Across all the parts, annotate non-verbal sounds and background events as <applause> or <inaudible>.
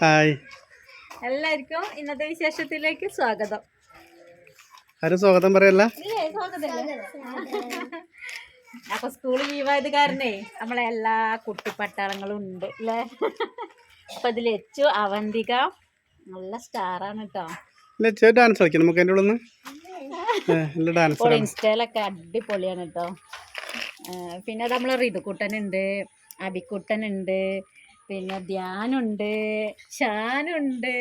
Hi. എല്ലാവർക്കും ഇന്നത്തെ വിശേഷത്തിലേക്ക് സ്വാഗതം. ആരും സ്വാഗതം പറയല്ല? അപ്പൊ സ്കൂൾ ലീവായത് കാരണേ നമ്മളെ എല്ലാ കുട്ടിപ്പട്ടാളങ്ങളും ഉണ്ട് അല്ലേ അപ്പൊ ഇതിൽ എച്ചു അവന്തിക നല്ല സ്റ്റാറാണ് കേട്ടോ ഡാൻസ് കളിക്കാം നമുക്ക് അതിന്റെ ഉള്ളിൽ ഡാൻസ് ഇൻസ്റ്റയിലൊക്കെ അടിപൊളിയാണ് കേട്ടോ പിന്നെ നമ്മളെ റിതുക്കുട്ടനുണ്ട് അബിക്കുട്ടനുണ്ട് പിന്നെ ധ്യാനുണ്ട്. ഷാനുണ്ട്.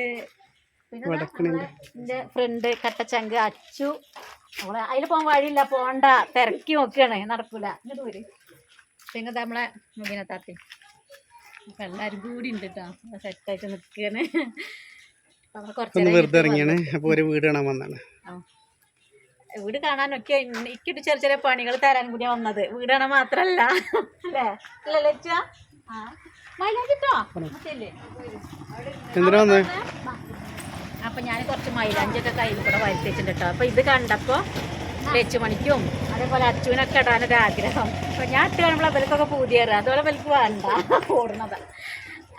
പിന്നെ. എന്റെ ഫ്രണ്ട് കട്ടച്ചങ്ക് അച്ചു. നമ്മളെ അതിൽ പോകാൻ വഴിയില്ല പോണ്ട. തിരക്കി നോക്കുകയാണ് നടക്കൂല. ഇങ്ങോട്ട് പിന്നെ നമ്മളെ മുബിന താത്തി. അപ്പം എല്ലാവരും കൂടി ഉണ്ട് കേട്ടോ സെറ്റായിട്ട് നിൽക്കുകയാണ് ഒന്ന് വെറുതെ ഇറങ്ങിയാണ്. അപ്പോൾ ഒരു വീട് കാണാൻ വന്നാണ്. വീട് കാണാനൊക്കെ എനിക്കിട്ട് ചെറിയ ചെറിയ പണികൾ തരാൻ കൂടിയാ വന്നത്. വീട് കാണാൻ മാത്രല്ല. അല്ലേ? അല്ലേ ലച്ച ആ. എന്തിനാ വന്നേ? അപ്പൊ ഞാൻ കുറച്ച് മൈലാഞ്ചൊക്കെ കയ്യിൽ കൂടെ വരുത്തിച്ചിട്ടുണ്ട് കേട്ടോ അപ്പൊ ഇത് കണ്ടപ്പോ ലച്ചു മണിക്കും അതേപോലെ അച്ചുവിനൊക്കെ ഇടാനൊരു ആഗ്രഹം. അപ്പൊ ഞാൻ ഇട്ട് കാണുമ്പോൾ അവൽക്കൊക്കെ പൂതിയേറ് അതുപോലെ അവൽക്ക് വേണ്ട ഓടുന്നത്.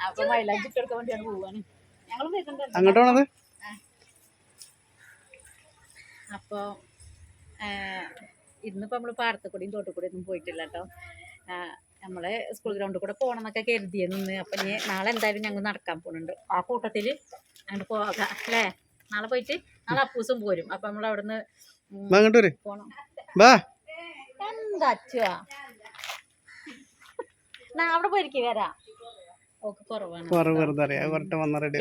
അപ്പൊ മൈലാഞ്ചി ഇട്ട് വേണ്ടിയാണ് പോവാണ്. ഞങ്ങൾ വരുന്നുണ്ട്. അങ്ങോട്ട് പോണത് അപ്പോൾ ഇന്നിപ്പോൾ നമ്മൾ പാടത്തുകൂടിയും തോട്ടുകൂടിയും ഒന്നും പോയിട്ടില്ല കേട്ടോ നമ്മളെ സ്കൂൾ ഗ്രൗണ്ടിൽ കൂടെ പോകണം എന്നൊക്കെ കരുതിയെന്ന് അപ്പം ഇനി നാളെ എന്തായാലും ഞങ്ങൾ നടക്കാൻ പോകുന്നുണ്ട് ആ കൂട്ടത്തിൽ അങ്ങോട്ട് പോകാം അല്ലേ? നാളെ പോയിട്ട് നാളെ അപ്പൂസും പോരും. അപ്പം നമ്മൾ അവിടുന്ന് വാ എന്താ അച്ചുവാ അവിടെ പോയിരിക്കും വരാ.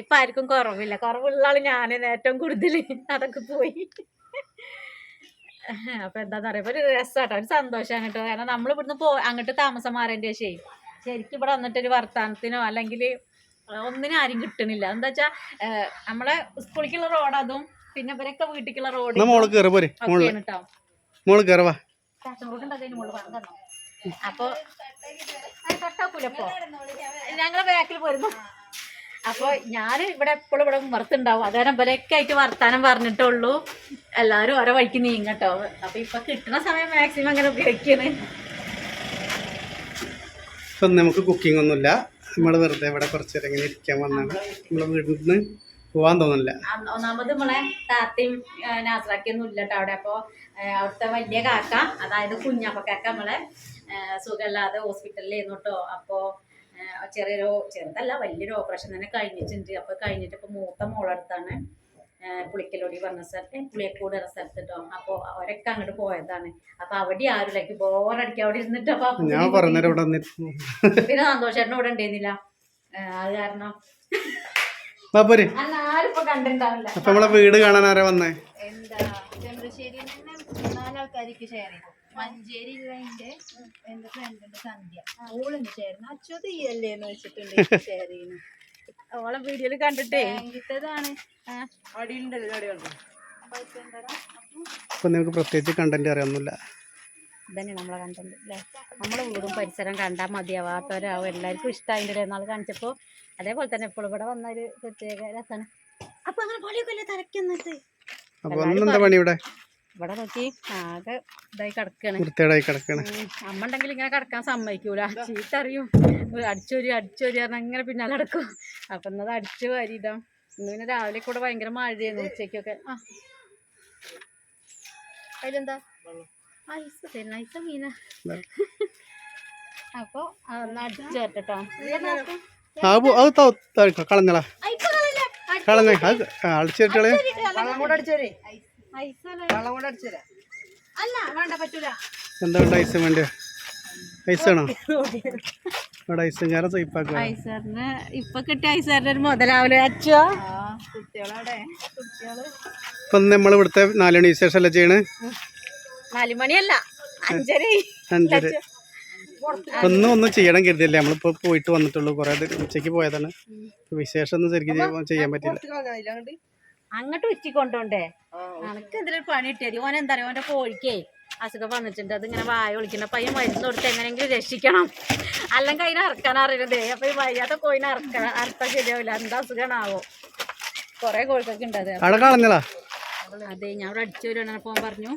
ഇപ്പൊ ആർക്കും കുറവില്ല. കുറവുള്ള ആൾ ഞാൻ ഏറ്റവും കൂടുതൽ അതൊക്കെ പോയി. അപ്പൊ എന്താന്ന് പറയാ ഒരു രസാട്ടോ ഒരു സന്തോഷം കേട്ടോ കാരണം നമ്മൾ ഇവിടുന്ന് പോ അങ്ങോട്ട് താമസം മാറേണ്ടി പക്ഷേ ശരിക്കും ഇവിടെ വന്നിട്ട് ഒരു വർത്താനത്തിനോ അല്ലെങ്കിൽ ഒന്നിനും ആരും കിട്ടണില്ല. എന്താ വെച്ചാ നമ്മളെ സ്കൂളിക്കുള്ള റോഡ് അതും പിന്നെ ഇവരൊക്കെ വീട്ടിലേക്കുള്ള റോഡ് മോൾ കേട്ടോ അപ്പൊ തൊട്ടാക്കൂലപ്പോ ഞങ്ങളെ ബാക്കിൽ പോരുന്നു. അപ്പൊ ഞാൻ ഇവിടെ എപ്പോഴും ഇവിടെ വറുത്തുണ്ടാവും അതേരം ഇവരൊക്കെ ആയിട്ട് വർത്താനം പറഞ്ഞിട്ടുള്ളൂ എല്ലാവരും ഓരോ വഴിക്ക് നീങ്ങട്ടോ അപ്പൊ ഇപ്പൊ കിട്ടുന്ന സമയം മാക്സിമം അങ്ങനെ ഉപയോഗിക്കണേ. ഇപ്പം നമുക്ക് കുക്കിംഗ് ഒന്നുമില്ല. നമ്മൾ വെറുതെ ഇവിടെ കുറച്ച് നേരം ഇങ്ങനെ ഇരിക്കാൻ വന്നാണ്. നമ്മളെ വീട്ടിൽ നിന്ന് പോകാൻ തോന്നുന്നില്ല. അന്ന് ഒന്നാമത് നമ്മളെ താത്തയും നാസറാക്കിയൊന്നും ഇല്ല കേട്ടോ അവിടെ. അപ്പോൾ അവിടുത്തെ വലിയ കാക്ക അതായത് കുഞ്ഞപ്പ കാക്ക നമ്മളെ സുഖമില്ലാതെ ഹോസ്പിറ്റലിലായിരുന്നു കേട്ടോ. അപ്പോൾ ചെറിയൊരു ചെറുതല്ല വലിയൊരു ഓപ്പറേഷൻ തന്നെ കഴിഞ്ഞിട്ടുണ്ട്. അപ്പോൾ കഴിഞ്ഞിട്ട് ഇപ്പോൾ മൂത്ത മോളടുത്താണ് പുളിക്കലോടി പറഞ്ഞ സ്ഥലത്ത് പുളിയക്കൂട് എന്ന സ്ഥലത്ത് കേട്ടോ അപ്പോൾ അവരൊക്കെ അങ്ങോട്ട് പോയതാണ്. അപ്പൊ അവിടെ ആരുമില്ല ബോറടിക്കുക അവിടെ ഇരുന്നിട്ട് അപ്പൊ പിന്നെ സന്തോഷേട്ടൻ ഇവിടെ ഉണ്ടായിരുന്നില്ല. അത് കാരണം വീട് കാണാൻ ആരാ വന്നേ? എന്താ ചെമ്പ്രശ്ശേരി നാലാൾക്കാർക്ക് ഷെയർ ചെയ്തു. മഞ്ചേരി അതിന്റെ എന്റെ ഫ്രണ്ടിന്റെ സന്ധ്യ. ഓളുണ്ട് ചേർന്ന് അച്ഛോ തീയല്ലേ എന്ന് വെച്ചിട്ടുണ്ട് ഷെയർ <laughs> ചെയ്യുന്നു. ഓളെ വീഡിയോയിൽ കണ്ടിട്ടേ. ബാങ്കിട്ടതാണ് അപ്പം നിങ്ങൾക്ക് പ്രത്യേകിച്ച് കണ്ടന്റ് അറിയാമൊന്നുമില്ല ഇതന്നെ നമ്മളെ കണ്ടന്റ് അല്ലേ? നമ്മളെ വീടും പരിസരം കണ്ടാൽ മതിയാവാത്തവരാവും. എല്ലാവർക്കും ഇഷ്ടമായിട്ട് നാൾ കാണിച്ചപ്പോൾ അതേപോലെ തന്നെ ഇപ്പോൾ ഇവിടെ വന്ന ഒരു പ്രത്യേക രസമാണ് അപ്പൊ അങ്ങനെ പണിയൊക്കെ അല്ലേ തലക്കെന്നിട്ട് അപ്പോൾ ഒന്നെന്താ പണി ഇവിടെ? ഇവിടെ നോക്കി ആകെ ഇതായി കിടക്കാണ്. വൃത്തിയായി കിടക്കാണ്. അമ്മ ഉണ്ടെങ്കിൽ ഇങ്ങനെ കിടക്കാൻ സമ്മതിക്കൂല. ചീത്ത അറിയും. അടിച്ചൊരു അടിച്ചോരി പറഞ്ഞാൽ ഇങ്ങനെ പിന്നാലെ കിടക്കും അപ്പൊ എന്നത് അടിച്ചു വാരിയിടാം ഇന്ന് പിന്നെ രാവിലെ കൂടെ ഭയങ്കര മഴയായിരുന്നു ഉച്ചയ്ക്കൊക്കെ. ആ. അതിലെന്താ? ഐസ് തരുന്ന ഐസ മീന അപ്പൊ അതൊന്ന് അടിച്ചു വരട്ടോ ആ പോ- അത് അത് അടിച്ചിട്ടുകളെ അല്ല വേണ്ട പറ്റൂല. എന്താ വേണ്ട? ഐസ് വേണ്ട ഐസാണോ ഇവിടെ ഐസ് ഞാൻ സ്വയ്പ്പാക്കുക ഐസറിന് ഇപ്പൊ കിട്ടിയ ഐസറിന് ഒരു മുതലാവില്ല അച്ചോ കുട്ടികളവിടെ കുട്ടികൾ. ഇപ്പം നമ്മൾ ഇവിടുത്തെ നാല് മണി വിശേഷം അല്ലേ ചെയ്യണേ? നാലു മണിയല്ല അഞ്ചര. അഞ്ചര. ഒന്നും ഒന്നും ചെയ്യണം കരുതിയല്ലേ? നമ്മളിപ്പോ പോയിട്ട് വന്നിട്ടുള്ളൂ കൊറേ ഉച്ചയ്ക്ക് പോയതാണ്. വിശേഷം ഒന്നും ശരിക്കും ചെയ്യാൻ പറ്റില്ല അങ്ങോട്ട് ഉച്ചിക്കൊണ്ടോണ്ടേ അനക്ക് എന്തെങ്കിലും പണി ഇട്ടേരി ഓൻ എന്താ പറയുക ഓന്റെ കോഴിക്കേ അസുഖം വന്നിട്ടുണ്ട്. അത് ഇങ്ങനെ വായ അപ്പൊ പയ്യൻ മരുന്ന് കൊടുത്ത് എങ്ങനെയെങ്കിലും രക്ഷിക്കണം. അല്ലെങ്കിൽ അതിനെ അറക്കാൻ അറിയരുതേ. അപ്പൊ ഈ വയ്യാത്ത കോഴിനെ അറക്കണം അറുത്താൽ ശരിയാവില്ല. എന്താ അസുഖമാണാവോ? കുറെ കോഴിക്കൊക്കെ ഉണ്ട് അത്. അതെ ഞാൻ അവിടെ അടിച്ചു വരുവാണ് പോകാൻ പറഞ്ഞു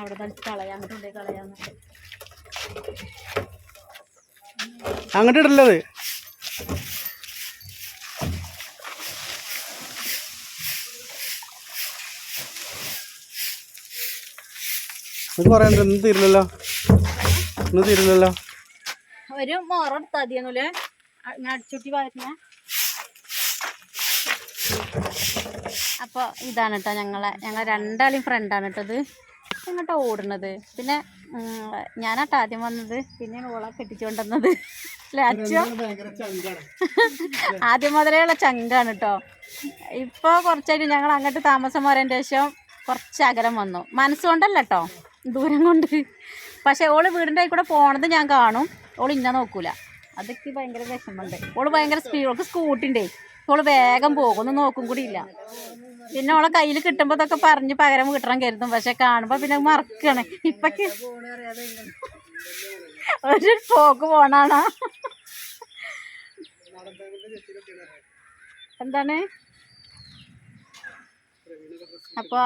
അവിടെ തളിച്ച് കളയാൻ അങ്ങോട്ട് കൊണ്ടുപോയി കളയാന്ന് അങ്ങോട്ട് ഇടല്ലത് ഇത് ഉണ്ട് ഇന്ന് തീരില്ലല്ലോ? ഇന്ന് തീരില്ലല്ലോ? ഒരു മോറ എടുത്താൽ മതിയെന്നല്ലേ അടിച്ചുട്ടി വരുന്ന അപ്പോൾ ഇതാണ് കേട്ടോ ഞങ്ങളെ ഞങ്ങൾ രണ്ടാളും ഫ്രണ്ടാണ് കേട്ടോ ഇത്. എങ്ങോട്ടാ ഓടുന്നത്. പിന്നെ ഞാനാട്ടോ ആദ്യം വന്നത്. പിന്നെ ഓളെ കെട്ടിച്ചുകൊണ്ടുവന്നത് ആദ്യം മുതലേ ഉള്ള ചങ്കാണ് കേട്ടോ ഇപ്പോൾ കുറച്ചായിട്ട് ഞങ്ങൾ അങ്ങോട്ട് താമസം മാറിയതിന്റെ ശേഷം കുറച്ച് അകലം വന്നു. മനസ്സുകൊണ്ടല്ല കേട്ടോ ദൂരം കൊണ്ട്. പക്ഷേ ഓൾ വീടിന്റെ കൂടെ പോണത് ഞാൻ കാണും. ഓൾ ഇന്ന നോക്കൂല. അതൊക്കെ ഭയങ്കര വിഷമമുണ്ട്. ഓൾ ഭയങ്കര സ്പീഡ് ഓൾക്ക് സ്കൂട്ടി ഉണ്ടേ. ഓൾ വേഗം പോകും. ഒന്നും നോക്കും കൂടി ഇല്ല. പിന്നെ ഓളെ കയ്യിൽ കിട്ടുമ്പോൾ ഇതൊക്കെ പറഞ്ഞ് പകരം കിട്ടണം കരുതും. പക്ഷെ കാണുമ്പോൾ പിന്നെ മറക്കാണ്. ഇപ്പൊക്ക് ഒരു പോക്ക് പോണാണോ? എന്താണ്? അപ്പോൾ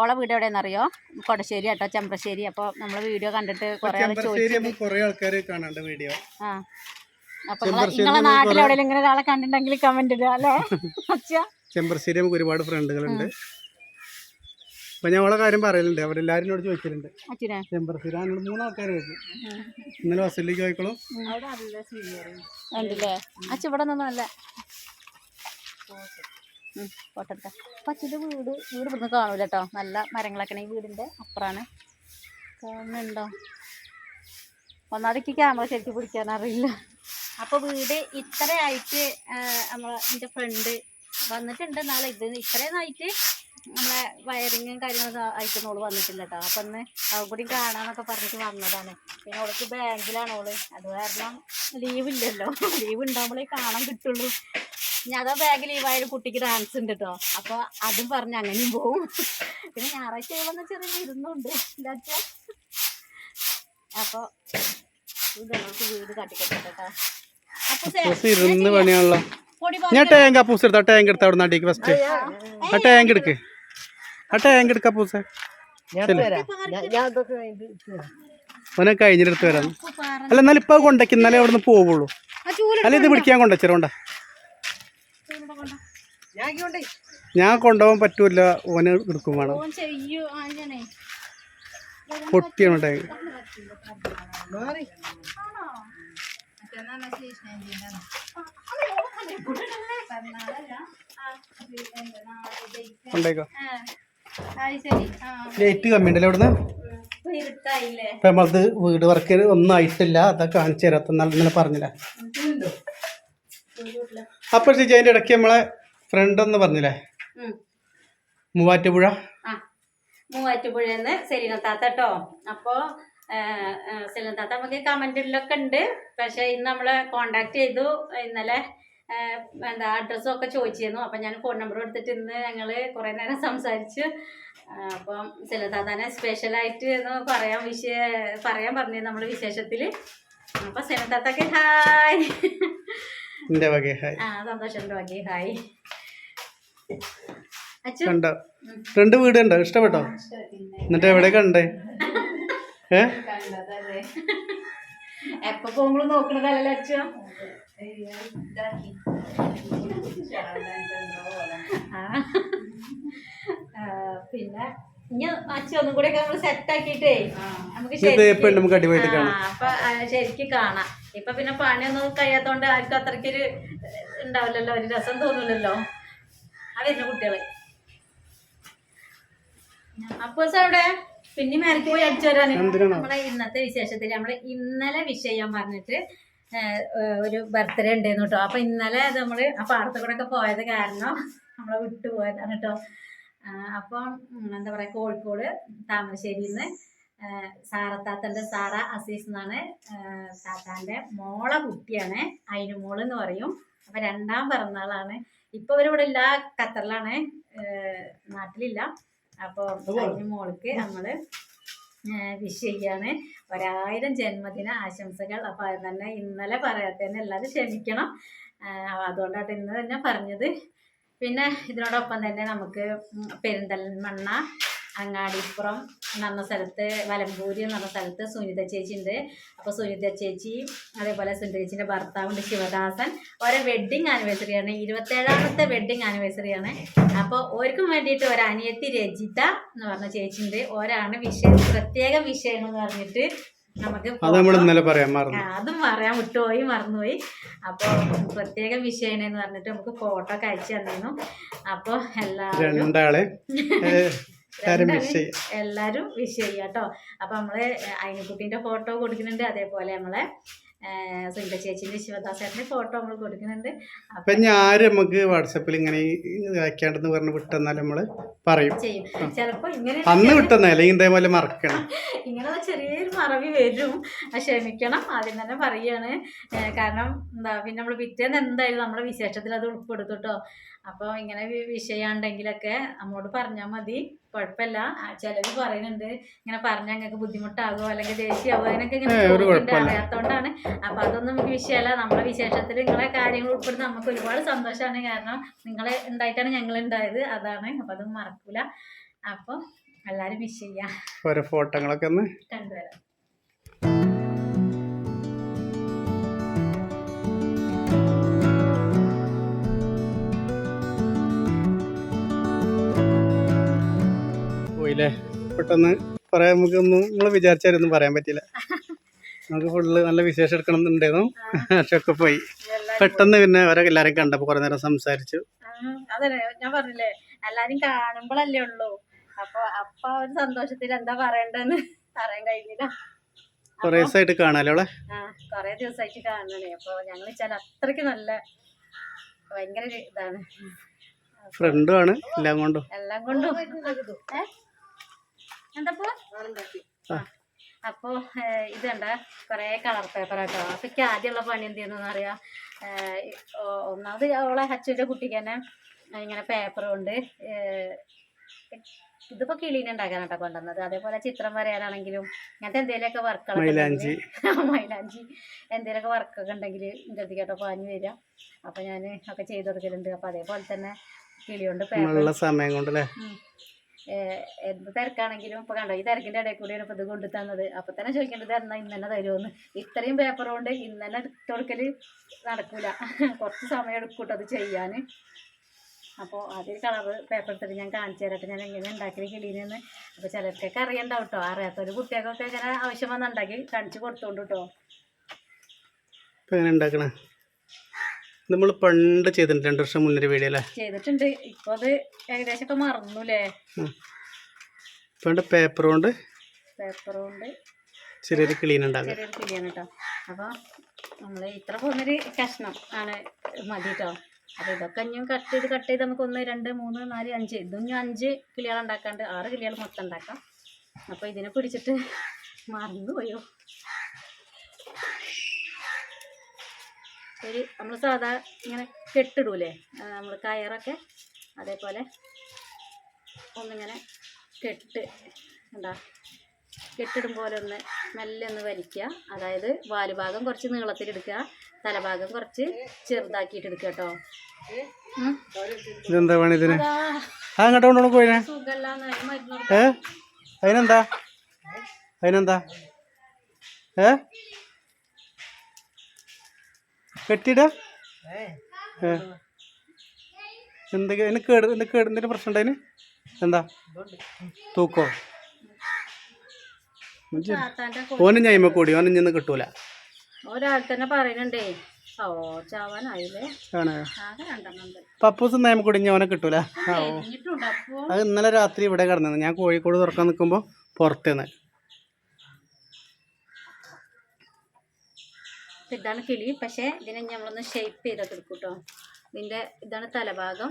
ഓളെ വീട് എവിടെയെന്നറിയോ കൊടശ്ശേരി കേട്ടോ ചെമ്പ്രശ്ശേരി. അപ്പോൾ നമ്മൾ വീഡിയോ കണ്ടിട്ട് കുറേ ആൾ ചോദിച്ചു കുറേ ആൾക്കാർ കാണാണ്ട് വീഡിയോ. ആ. ചെമ്പ്രശ്ശേരി നിങ്ങളെ എവിടെയെങ്കിലും ഇങ്ങനെ ഒരാളെ കണ്ടിട്ടുണ്ടെങ്കിൽ കമന്റ് ഇടുക അല്ലേ? <laughs> ചെമ്പ്രശ്ശേരി നമുക്ക് ഒരുപാട് ഫ്രണ്ടുകളുണ്ട് അപ്പൊ ഞാൻ അവളെ കാര്യം പറയലുണ്ട്. അവരെല്ലാരും എന്നോട് ചോദിക്കലുണ്ട്. ചെമ്പരശ്ശേരി ഞങ്ങൾ മൂന്നാൾക്കാർ ചോദിച്ചു ഇന്നലെ ഹോസ്റ്റലിലേക്ക് പോയിക്കോളും. ഇവിടെ നിന്നല്ല അപ്പം അച്ഛന്റെ വീട് വീട് ഇവിടുന്ന് കാണൂല കേട്ടോ നല്ല മരങ്ങളൊക്കെ ഈ വീടിന്റെ അപ്പുറമാണ് കാണുന്നുണ്ടോ? ഒന്നാമതൊക്കെ ക്യാമറ ശരിക്കും പിടിക്കാൻ അറിയില്ല. അപ്പോൾ വീട് ഇത്രയായിട്ട് നമ്മളെ എന്റെ ഫ്രണ്ട് വന്നിട്ടുണ്ട്. നാളെ ഇത് ഇത്രയും ആയിട്ട് നമ്മളെ വയറിങ്ങും കാര്യങ്ങളൊക്കെ ആയിട്ട് ഓൾ വന്നിട്ടില്ല കേട്ടോ അപ്പം ഒന്ന് അവ കൂടി കാണാന്നൊക്കെ പറഞ്ഞിട്ട് വന്നതാണ്. പിന്നെ അവൾക്ക് ബാങ്കിലാണ് ഓൾ. അത് കാരണം ലീവ് ഇല്ലല്ലോ. <laughs> ലീവ് ഉണ്ടാകുമ്പോഴേ കാണാൻ കിട്ടുള്ളൂ. ഇനി അതോ ബാഗ് ലീവായാലും കുട്ടിക്ക് ഡാൻസ് ഉണ്ട് കേട്ടോ അപ്പൊ അതും പറഞ്ഞ് അങ്ങനെയും പോവും. പിന്നെ ഞായറാഴ്ച ഇവളെന്ന് ചെറിയ വിരുന്നുണ്ട്. എന്താ അപ്പോൾ ഇത് നമുക്ക് വീട് കാട്ടിക്കൊടുക്കട്ടെ ഇരുന്ന് പണിയാണല്ലോ. ഞാൻ ടാങ്ക് അപ്പൂസ് എടുത്ത ടാങ്ക് എടുത്ത അവിടെ നടിക്ക് ഫസ്റ്റ് ആ ടാങ്ക് എടുക്ക്. ആ ടാങ്ക് എടുക്ക അപ്പൂസ. അവനെ കഴിഞ്ഞിട്ട് എടുത്ത് വരാം. അല്ല എന്നാലും ഇപ്പൊ കൊണ്ടേക്ക് ഇന്നലെ അവിടെ നിന്ന് പോവുള്ളൂ അല്ല ഇത് പിടിക്കാൻ കൊണ്ടുവച്ചേരോണ്ട ഞാൻ കൊണ്ടുപോകാൻ പറ്റൂല ഓന് എടുക്കും വേണം. പൊട്ടിയാണ് ടാങ്ക് കൊണ്ടേക്കോ? ലേറ്റ് കമ്മി ഉണ്ടല്ലോ അവിടുന്ന്? ഇപ്പൊ നമ്മളത് വീട് വർക്ക് ഒന്നും ആയിട്ടില്ല അതൊക്കെ കാണിച്ചു തരാത്ത ഇന്നലെ പറഞ്ഞില്ല. അപ്പോൾ ചേച്ചി അതിന്റെ ഇടയ്ക്ക് നമ്മളെ ഫ്രണ്ട് എന്ന് പറഞ്ഞില്ലേ. മൂവാറ്റുപുഴ? മൂവാറ്റുപുഴന്ന് സെലീന താത്ത കേട്ടോ അപ്പോൾ സെലീന താത്ത നമുക്ക് കമന്റിലൊക്കെ ഉണ്ട് പക്ഷെ ഇന്ന് നമ്മൾ കോണ്ടാക്ട് ചെയ്തു. ഇന്നലെ എന്താ അഡ്രസ്സും ഒക്കെ ചോദിച്ചിരുന്നു. അപ്പം ഞാൻ ഫോൺ നമ്പർ എടുത്തിട്ട് ഇന്ന് ഞങ്ങൾ കുറേ നേരം സംസാരിച്ചു. അപ്പം സെലീന താത്താനെ സ്പെഷ്യലായിട്ട് എന്ന് പറയാൻ വിഷയ പറയാൻ പറഞ്ഞു നമ്മൾ വിശേഷത്തിൽ അപ്പം സെലീന താത്തക്ക് ഹായ് ആ സന്തോഷം ഹായ് കണ്ടോ. രണ്ട് വീട് കണ്ടോ. ഇഷ്ടപ്പെട്ടോ? എന്നിട്ട് എവിടെ കണ്ടേ? ഏ? എപ്പോ പോകുമ്പോഴും നോക്കണതല്ലേ അച്ഛ? പിന്നെ ഇനി അച്ഛ ഒന്നും കൂടെ നമ്മൾ സെറ്റ് ആക്കിയിട്ടേ നമുക്ക് ശരിക്ക് കാണാം. അപ്പൊ ആ, ശരിക്ക് കാണാം. ഇപ്പൊ പിന്നെ പണിയൊന്നും കഴിയാത്തോണ്ട് ആർക്കും അത്രയ്ക്കൊരു ഉണ്ടാവില്ലല്ലോ. ഒരു രസം തോന്നില്ലല്ലോ വരുന്ന കുട്ടികൾ. അപ്പൊ അവിടെ പിന്നെ മേലേക്ക് പോയി അടിച്ചു വരാൻ നമ്മളെ ഇന്നത്തെ വിശേഷത്തിൽ നമ്മൾ ഇന്നലെ വിഷയം പറഞ്ഞിട്ട് ഒരു ബർത്ത്ഡേ ഉണ്ടായിരുന്നു കേട്ടോ അപ്പൊ ഇന്നലെ നമ്മൾ ആ പാടത്തുകൂടെ ഒക്കെ പോയത് കാരണം നമ്മളെ വിട്ടുപോയതാണ് കേട്ടോ അപ്പം എന്താ പറയാ കോഴിക്കോട് താമരശ്ശേരിയിൽ നിന്ന് സാറത്താത്തന്റെ സാറ അസീസ് എന്നാണ് താത്താന്റെ താത്താന്റെ മോളെ കുട്ടിയാണ്. അതിന് മോൾ എന്ന് പറയും. അപ്പൊ രണ്ടാം പിറന്നാളാണ്. ഇപ്പൊ അവരിവിടെ ഇല്ല ഖത്തറിലാണ്. നാട്ടിലില്ല. അപ്പോൾ അതിന് മോൾക്ക് നമ്മൾ വിഷ് ചെയ്യാണ്. ഒരായിരം ജന്മദിന ആശംസകൾ. അപ്പൊ അത് തന്നെ ഇന്നലെ പറയാത്തതിന് എല്ലാവരും ക്ഷമിക്കണം. അതുകൊണ്ടാണ് ഇന്ന് തന്നെ പറഞ്ഞത്. പിന്നെ ഇതിനോടൊപ്പം തന്നെ നമുക്ക് പെരിന്തൽമണ്ണ അങ്ങാടിപ്പുറം എന്ന് പറഞ്ഞ സ്ഥലത്ത് വലമ്പൂരി എന്ന് പറഞ്ഞ സ്ഥലത്ത് സുനിത ചേച്ചി ഉണ്ട്. അപ്പോൾ സുനിത ചേച്ചി അതേപോലെ സുനിത ചേച്ചിന്റെ ഭർത്താവുണ്ട് ശിവദാസൻ. ഓരോ വെഡ്ഡിങ് ആനിവേഴ്സറിയാണ് ഇരുപത്തേഴാമത്തെ വെഡ്ഡിങ് ആനിവേഴ്സറിയാണ് അപ്പോൾ ഓർക്കും വേണ്ടിയിട്ട് ഒരു അനിയത്തി രജിത എന്ന് പറഞ്ഞ ചേച്ചി ഉണ്ട്. ഓരാണ് വിഷയം പ്രത്യേക വിഷയം എന്ന് പറഞ്ഞിട്ട് നമുക്ക് അതും പറയാൻ വിട്ടുപോയി മറന്നുപോയി. അപ്പോൾ പ്രത്യേക വിഷയം എന്ന് പറഞ്ഞിട്ട് നമുക്ക് ഫോട്ടോ ഒക്കെ അയച്ചു തന്നിരുന്നു. അപ്പോൾ എല്ലാവരും <laughs> എല്ലാവരും വിഷ് ചെയ്യാം കേട്ടോ അപ്പൊ നമ്മൾ അയിനുക്കുട്ടീന്റെ ഫോട്ടോ കൊടുക്കുന്നുണ്ട്. അതേപോലെ നമ്മളെ സുനിത ചേച്ചിന്റെ ശിവദാസേട്ടന്റെ ഫോട്ടോ നമ്മൾ കൊടുക്കുന്നുണ്ട്. അപ്പൊ ഞാൻ നമുക്ക് വാട്സപ്പിൽ ഇങ്ങനെ അയക്കാണ്ടെന്ന് പറഞ്ഞ് വിട്ടെന്നാൽ നമ്മൾ പറയും. ചെയ്യും. ചിലപ്പോ ഇങ്ങനെ അന്ന് വിട്ടെന്നേ അല്ലെങ്കിൽ ഇതേപോലെ മറക്കണം. <laughs> ഇങ്ങനെ ചെറിയൊരു മറവി വരും. ക്ഷമിക്കണം. ആദ്യം തന്നെ പറയാണ്. കാരണം എന്താ പിന്നെ നമ്മൾ പിറ്റേന്ന് എന്തായാലും നമ്മുടെ വിശേഷത്തിൽ അത് ഉൾപ്പെടുത്തും കേട്ടോ അപ്പോൾ ഇങ്ങനെ വിഷയമുണ്ടെങ്കിലൊക്കെ നമ്മോട് പറഞ്ഞാൽ മതി. കുഴപ്പമില്ല ചിലർ പറയുന്നുണ്ട് ഇങ്ങനെ പറഞ്ഞാൽ ഞങ്ങൾക്ക് ബുദ്ധിമുട്ടാകുമോ അല്ലെങ്കിൽ ദേഷ്യമാകുമോ അതിനൊക്കെ ഇങ്ങനെ അറിയാത്തതുകൊണ്ടാണ് അപ്പോൾ അതൊന്നും നമുക്ക് വിഷയമല്ല നമ്മുടെ വിശേഷത്തിൽ നിങ്ങളെ കാര്യങ്ങൾ ഉൾപ്പെടുന്ന നമുക്ക് ഒരുപാട് സന്തോഷമാണ് കാരണം നിങ്ങളെ ഉണ്ടായിട്ടാണ് ഞങ്ങൾ ഉണ്ടായത് അതാണ്. അപ്പോൾ അതൊന്നും മറക്കൂല. അപ്പോൾ എല്ലാവരും വിഷ് ചെയ്യാം. ഓരോ ഫോട്ടോകളൊക്കെ ഒന്ന് കണ്ടുവരാം. പെട്ടെന്ന് പറയാൻ നമുക്കൊന്നും നമ്മൾ വിചാരിച്ചാലൊന്നും പറയാൻ പറ്റില്ല നമുക്ക് ഫുള്ള് നല്ല വിശേഷം എടുക്കണം എന്നുണ്ടായിരുന്നു പക്ഷെ ഒക്കെ പോയി. പെട്ടെന്ന് പിന്നെ അവരെ എല്ലാവരെയും കണ്ടപ്പോൾ കുറേ നേരം സംസാരിച്ചു. ഞാൻ പറഞ്ഞില്ലേ എല്ലാരും കാണുമ്പോഴല്ലേ ഉള്ളൂ. അപ്പൊ അപ്പൊ ഒരു സന്തോഷത്തിൽ എന്താ പറയണ്ടെന്ന് പറയാൻ കഴിഞ്ഞില്ല. കൊറേ ദിവസമായിട്ട് കാണാലോ അവളെ കൊറേ ദിവസമായിട്ട് കാണണേ അപ്പൊ ഞങ്ങൾ വെച്ചാൽ അത്രയ്ക്ക് നല്ല ഭയങ്കര ഇതാണ്. ഇതാണ് ഫ്രണ്ടുമാണ് എല്ലാം കൊണ്ടും. എല്ലാം കൊണ്ടും? എന്താപ്പോ? ആ. അപ്പോ ഏഹ്, ഇത് കണ്ട കൊറേ കളർ പേപ്പർ കേട്ടോ അപ്പൊ എനിക്ക് ആദ്യമുള്ള പണി എന്ത് ചെയ്യുന്നു അറിയാം ഒന്നാമത് അവളെ അച്ഛന്റെ കുട്ടിക്ക് തന്നെ ഇങ്ങനെ പേപ്പർ കൊണ്ട് ഇതിപ്പോ കിളീനെ ഉണ്ടാക്കാനാട്ടോ കൊണ്ടുവന്നത്. അതേപോലെ ചിത്രം വരയാനാണെങ്കിലും ഇങ്ങനത്തെ എന്തെങ്കിലുമൊക്കെ വർക്കുകൾ മൈലാഞ്ചി. <laughs> മൈലാഞ്ചി. എന്തെങ്കിലുമൊക്കെ വർക്കൊക്കെ ഉണ്ടെങ്കിൽ എന്റെ അടുത്ത് കേട്ടോ പാഞ്ഞു വരിക. അപ്പൊ ഞാൻ ഒക്കെ ചെയ്തു കൊടുക്കലുണ്ട്. അപ്പൊ അതേപോലെ തന്നെ കിളി കൊണ്ട് പേപ്പർ സമയം കൊണ്ട് അല്ലേ ഉം. ഏഹ് എന്ത് തിരക്കാണെങ്കിലും ഇപ്പൊ കണ്ടോ ഈ തിരക്കിന്റെ ഇടയിൽ കൂടിയാണ് ഇപ്പൊ ഇത് കൊണ്ടു തന്നത്. അപ്പൊ തന്നെ ചോദിക്കേണ്ടത് എന്നാ ഇന്ന് തന്നെ തരുമെന്ന് ഇത്രയും പേപ്പർ കൊണ്ട് ഇന്ന് തന്നെ എടുത്തു കൊടുക്കൽ നടക്കൂല. കുറച്ച് സമയം എടുക്കും അത് ചെയ്യാൻ അപ്പോൾ ആദ്യം കളറ് പേപ്പർ എടുത്തിട്ട് ഞാൻ കാണിച്ചു തരട്ടെ. ഞാൻ എങ്ങനെ ഉണ്ടാക്കി കിളീനെന്ന് അപ്പോൾ ചിലർക്കൊക്കെ അറിയണ്ടാവും കേട്ടോ അറിയാത്തൊരു കുട്ടികൾക്കൊക്കെ ഇങ്ങനെ ആവശ്യം വന്ന് ഉണ്ടാക്കി കാണിച്ചു കൊടുത്തോണ്ട് കേട്ടോ നമ്മൾ പണ്ട് ചെയ്തിട്ടുണ്ട്. രണ്ട് വർഷം മുന്നേ വീഡിയോ അല്ലേ ചെയ്തിട്ടുണ്ട്. ഇപ്പോൾ അത് ഏകദേശം ഒക്കെ മറന്നുല്ലേ? പണ്ട് പേപ്പർ കൊണ്ട് പേപ്പർ കൊണ്ട് ചെറിയൊരു ക്ലീൻ ഉണ്ടാകും ചെറിയൊരു ക്ലീൻ കേട്ടോ അപ്പോൾ നമ്മൾ ഇത്ര പോകുന്നൊരു കഷ്ണം ആണ് മതി കേട്ടോ അപ്പോൾ ഇതൊക്കെ ഇനിയും കട്ട് ചെയ്ത് കട്ട് ചെയ്ത് നമുക്ക് ഒന്ന് രണ്ട് മൂന്ന് നാല് അഞ്ച്. ഇതും അഞ്ച് കിളികൾ ഉണ്ടാക്കാണ്ട് ആറ് കിളികൾ മൊത്തം ഉണ്ടാക്കാം. അപ്പോൾ ഇതിനെ പിടിച്ചിട്ട് മറന്നു ഒരു നമ്മൾ സാധാ ഇങ്ങനെ കെട്ടിടൂലേ? നമ്മൾ കയറൊക്കെ അതേപോലെ ഒന്നിങ്ങനെ കെട്ട് ഉണ്ടാ കെട്ടിടും പോലെ ഒന്ന് മെല്ലെ ഒന്ന് വലിക്കുക. അതായത് വാലുഭാഗം കുറച്ച് നീളത്തിലെടുക്കുക തലഭാഗം കുറച്ച് ചെറുതാക്കിയിട്ട് എടുക്കുക കേട്ടോ. ഇതെന്താ ഇതിന്? അങ്ങോട്ട് ഏ? അതിനെന്താ? അതിനെന്താ? ഏ? കെട്ടിയിട? എന്തൊക്കെ അതിന് കേട് എന്ത് കേട് എന്തെങ്കിലും പ്രശ്നം ഉണ്ടായിന് എന്താ? തൂക്കോ? ഓന് ഞൈമ കൂടി ഓന് ഇഞ്ഞൊന്നും കിട്ടൂല. ഒരാൾ തന്നെ പറയുന്നുണ്ടേ ഓ ചാവാനായില്ലേ? പപ്പൂസ് നയമ കൂടി ഇഞ്ഞ ഓനെ കിട്ടൂല? അത് ഇന്നലെ രാത്രി ഇവിടെ കിടന്നത് ഞാൻ കോഴിക്കോട് തുറക്കാൻ നിൽക്കുമ്പോൾ പുറത്തുനിന്ന്. ഇതാണ് കിളി. പക്ഷേ ഇതിനെ നമ്മളൊന്ന് ഷേപ്പ് ചെയ്തൊക്കെ എടുക്കും കേട്ടോ ഇതിന്റെ ഇതാണ് തലഭാഗം.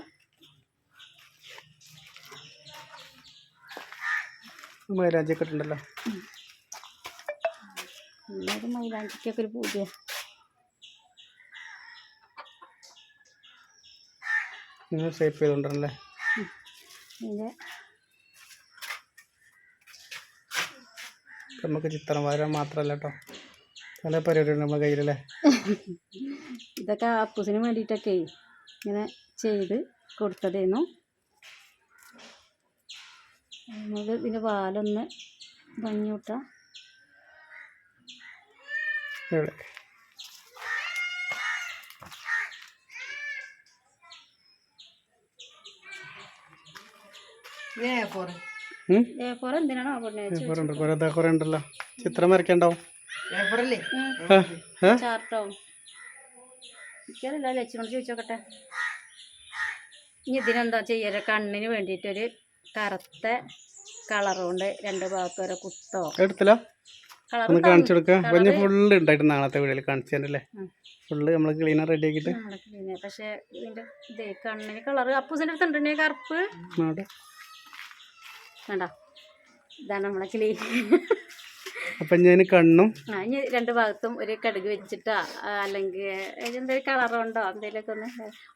മൈലാഞ്ചൊക്കെ ഇട്ടുണ്ടല്ലോ. ഇന്നത് മൈലാഞ്ചിക്കൊക്കെ ഒരു പൂജ നിങ്ങൾ ഷേപ്പ് ചെയ്തുകൊണ്ടല്ലേ നമുക്ക് ചിത്രം വരാൻ മാത്രമല്ല കേട്ടോ. പല പരിപാടികളും കയ്യിലല്ലേ? ഇതൊക്കെ അപ്പൂസിന് വേണ്ടിയിട്ടൊക്കെ ഇങ്ങനെ ചെയ്ത് കൊടുത്തതായിരുന്നു നമുക്ക് ഇതിന്റെ പാലൊന്ന് ഭംഗി ഇതാ കുറേ ഉണ്ടല്ലോ ചിത്രം വരയ്ക്കണ്ടാവും. എനിക്കറിയില്ല ചോദിച്ചോക്കട്ടെ. ഇനി ഇതിനെന്താ ചെയ്യൽ? കണ്ണിന് വേണ്ടിയിട്ടൊരു കറുത്ത കളർ കൊണ്ട് രണ്ട് ഭാഗത്ത് വരെ കുത്തോ. എടുത്തില്ല. ഒന്ന് കാണിച്ചു കൊടുക്കുക പിന്നെ ഫുള്ള് ഉണ്ടായിട്ട് നാളത്തെ വീഡിയോയിൽ കാണിച്ചു തരല്ലേ ഉം. ഫുള്ള് നമ്മൾ ക്ലീനർ റെഡി ആക്കിയിട്ട്. പക്ഷേ പക്ഷെ ഇതിന്റെ ഇതേ കണ്ണിന് കളർ അപ്പൂസിന്റെ അടുത്ത് കറുപ്പ്? വേണ്ട ഇതാണ് നമ്മളെ ക്ലീൻ അപ്പം ഞാൻ കണ്ണും ഇനി രണ്ട് ഭാഗത്തും ഒരു കടുക് വെച്ചിട്ടാ അല്ലെങ്കിൽ എന്തെങ്കിലും കളറുണ്ടോ എന്തെങ്കിലുമൊക്കെ ഒന്ന്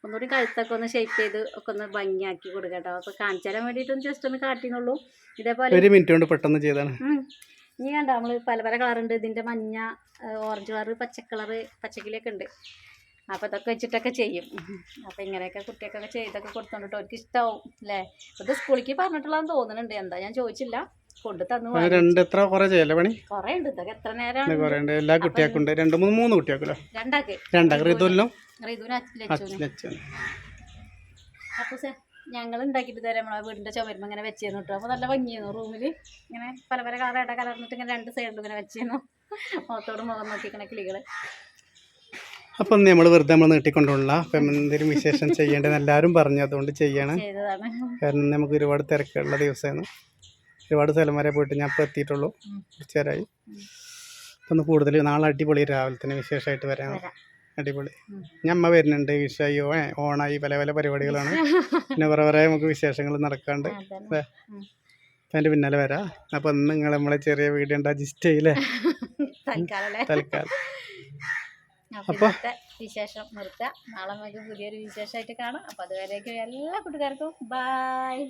ഒന്നുകൂടി കഴുത്തൊക്കെ ഒന്ന് ഷേപ്പ് ചെയ്ത് ഒക്കെ ഒന്ന് ഭംഗിയാക്കി കൊടുക്കട്ടോ അപ്പോൾ കാണിച്ചു തരാൻ വേണ്ടിയിട്ടൊന്ന് ജസ്റ്റ് ഒന്ന് കാട്ടിനുള്ളൂ ഇതേപോലെ ഒരു മിനിറ്റ് കൊണ്ട് പെട്ടെന്ന് ചെയ്താണ്. ഇനി കണ്ടോ നമ്മൾ പല പല കളറുണ്ട് ഇതിന്റെ മഞ്ഞ ഓറഞ്ച് കളർ പച്ചക്കളറ് പച്ചക്കിലൊക്കെ ഉണ്ട്. അപ്പോൾ ഇതൊക്കെ വെച്ചിട്ടൊക്കെ ചെയ്യും. അപ്പോൾ ഇങ്ങനെയൊക്കെ കുട്ടിയൊക്കെ ചെയ്തൊക്കെ കൊടുത്തോണ്ടിട്ട് അവർക്ക് ഇഷ്ടമാവും അല്ലേ ഇത് സ്കൂളിലേക്ക് പറഞ്ഞിട്ടുള്ളതെന്ന് തോന്നുന്നുണ്ട്. എന്താ ഞാൻ ചോദിച്ചില്ല. കൊണ്ട് തന്നു രണ്ട് എത്ര കുറേ ചെയ്യല്ലേ പണി? കുറേ ഉണ്ട് ഇതൊക്കെ എത്ര നേരമാണ്? കുറേ ഉണ്ട് എല്ലാ കുട്ടികൾക്കും ഉണ്ട് രണ്ട് മൂന്ന് മൂന്ന് കുട്ടിയാക്കല്ലോ രണ്ടാക്ക് രണ്ടാം ഋതുവല്ലോ റിതുവിന് ലച്ചുവിന് അപ്പോൾ സെ ഞങ്ങൾ ഉണ്ടാക്കിയിട്ട് തരാം നമ്മളെ വീടിന്റെ ചുമരുമ്പോൾ ഇങ്ങനെ വെച്ചിരുന്നു കേട്ടോ. അപ്പോൾ നല്ല ഭംഗിയായിരുന്നു റൂമിൽ ഇങ്ങനെ പല പല കളറായിട്ട് കലർന്നിട്ട് ഇങ്ങനെ രണ്ട് സൈഡിലും ഇങ്ങനെ വെച്ചിരുന്നു. മുഖത്തോട് മുഖം നോക്കിക്കണ കിളികൾ അപ്പം നമ്മൾ വെറുതെ നമ്മൾ നീട്ടിക്കൊണ്ടുള്ള അപ്പം എന്തെങ്കിലും വിശേഷം ചെയ്യേണ്ടതെന്ന് എല്ലാവരും പറഞ്ഞു. അതുകൊണ്ട് ചെയ്യണം. കാരണം നമുക്ക് ഒരുപാട് തിരക്കുള്ള ദിവസമാണ് ഒരുപാട് സ്ഥലം വരെ പോയിട്ട് ഞാൻ ഇപ്പോൾ എത്തിയിട്ടുള്ളൂ. കുറച്ച് നേരമായി ഒന്ന് കൂടുതൽ നാളെ അടിപൊളി രാവിലെ തന്നെ വിശേഷമായിട്ട് വരാം. വരാം. അടിപൊളി. ഞമ്മ ഞാൻ അമ്മ വരുന്നുണ്ട്. വിഷയോ ഓണായി പല പല പരിപാടികളാണ്. പിന്നെ കുറേ കുറേ നമുക്ക് വിശേഷങ്ങൾ നടക്കാണ്ട്. അല്ലേ അപ്പം അതിന്റെ പിന്നാലെ വരാം. അപ്പം ഇന്ന് നിങ്ങൾ നമ്മളെ ചെറിയ വീഡിയോ ഉണ്ട് അഡ്ജസ്റ്റ് ചെയ്യില്ലേ <laughs> തൽക്കാലം <laughs> അപ്പോൾ വിശേഷം നിർത്താം. നാളെ നമുക്ക് പുതിയൊരു വിശേഷമായിട്ട് കാണാം. അപ്പോൾ അതുവരേക്കും എല്ലാ കൂട്ടുകാർക്കും ബായ്